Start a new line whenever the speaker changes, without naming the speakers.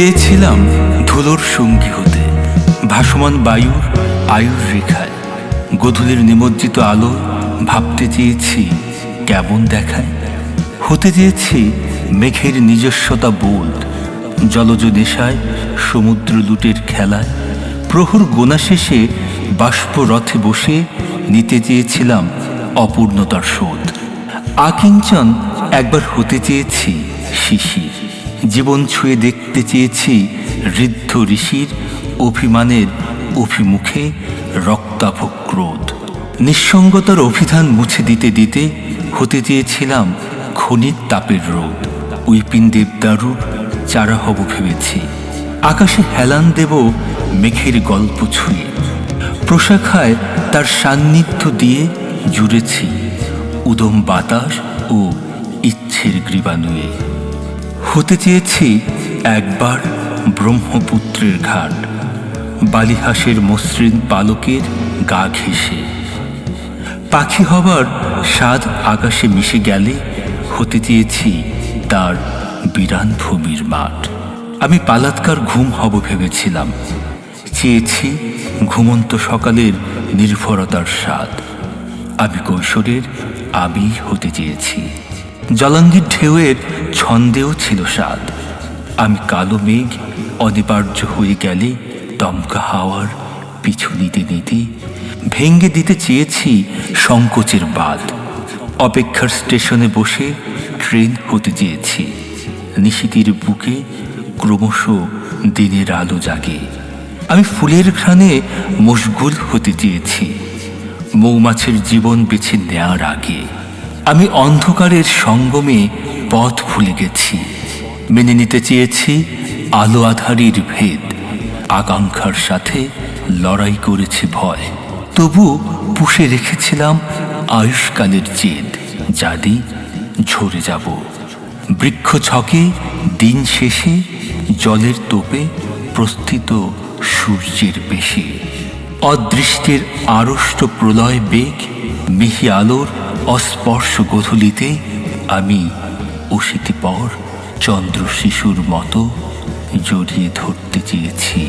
চেয়েছিলাম ধুলোর সঙ্গী হতে। ভাসমান বায়ুর আয়ুর রেখায়, গধূলির নিমজ্জিত আলো ভাবতে চেয়েছি কেমন দেখায়। হতে চেয়েছি মেঘের নিজস্বতা বোধ জলজ নেশায়, সমুদ্র লুটের খেলায়। প্রহর গোনা শেষে বাষ্প রথে বসে নিতে চেয়েছিলাম অপূর্ণতার শোধ। আকিঞ্চন একবার হতে চেয়েছি শিশির। জীবন ছুঁয়ে দেখতে চেয়েছি ঋদ্ধ ঋষির অভিমানের অভিমুখে রক্তাভ ক্রোধ নিঃসঙ্গতার অভিধান মুছে দিতে দিতে হতে চেয়েছিলাম ক্ষণিক তাপের রোদ উইপিন দেবদারুর চারা হব ভেবেছি। আকাশে হেলান দেব মেঘের গল্প ছুঁয়ে। প্রশাখায় তার সান্নিধ্য দিয়ে জুড়েছি উদম বাতাস ও ইচ্ছের গ্রীবাণুয়ে। হতে চেয়েছি একবার ব্রহ্মপুত্রের ঘাট, বালিহাসের মসৃণ পালকের গা ঘেঁষে। পাখি হবার স্বাদ আকাশে মিশে গেলে হতে চেয়েছি তার বিরান ভূমির মাঠ। আমি পালাৎকার ঘুম হব ভেবেছিলাম, চেয়েছি ঘুমন্ত সকালের নির্ভরতার স্বাদ। আমি কৈশোরের আমি হতে চেয়েছি। জলাঙ্গির ঢেউয়ের ছন্দেও ছিল স্বাদ। আমি কালো মেঘ অনিবার্য হয়ে গেলে দমকা হাওয়ার পিছু নিতে নিতে ভেঙ্গে দিতে চেয়েছি সংকোচের বাদ অপেক্ষার স্টেশনে বসে ট্রেন হতে চেয়েছি। নিশিতির বুকে ক্রমশ দিনের আলো জাগে। আমি ফুলের ঘ্রাণে মশগুল হতে চেয়েছি। মৌমাছির জীবন বেছে নেওয়ার আগে আমি অন্ধকারের সঙ্গমে পথ ভুলে গেছি। মেনে নিতে চেয়েছি আলো আধারির ভেদ। আকাঙ্ক্ষার সাথে লড়াই করেছি ভয়। তবু পুষে রেখেছিলাম আয়ুষ্কালের জেদ জাদি ঝরে যাব। বৃক্ষ ছকে দিন শেষে জলের তোপে প্রস্থিত সূর্যের বেশি। অদৃষ্টের আড়ষ্ট প্রলয় বেগ মিহি আলোর অস্পর্শ গধূলিতে আমি অশীতিপর চন্দ্র শিশুর মতো জড়িয়ে ধরতে চেয়েছি।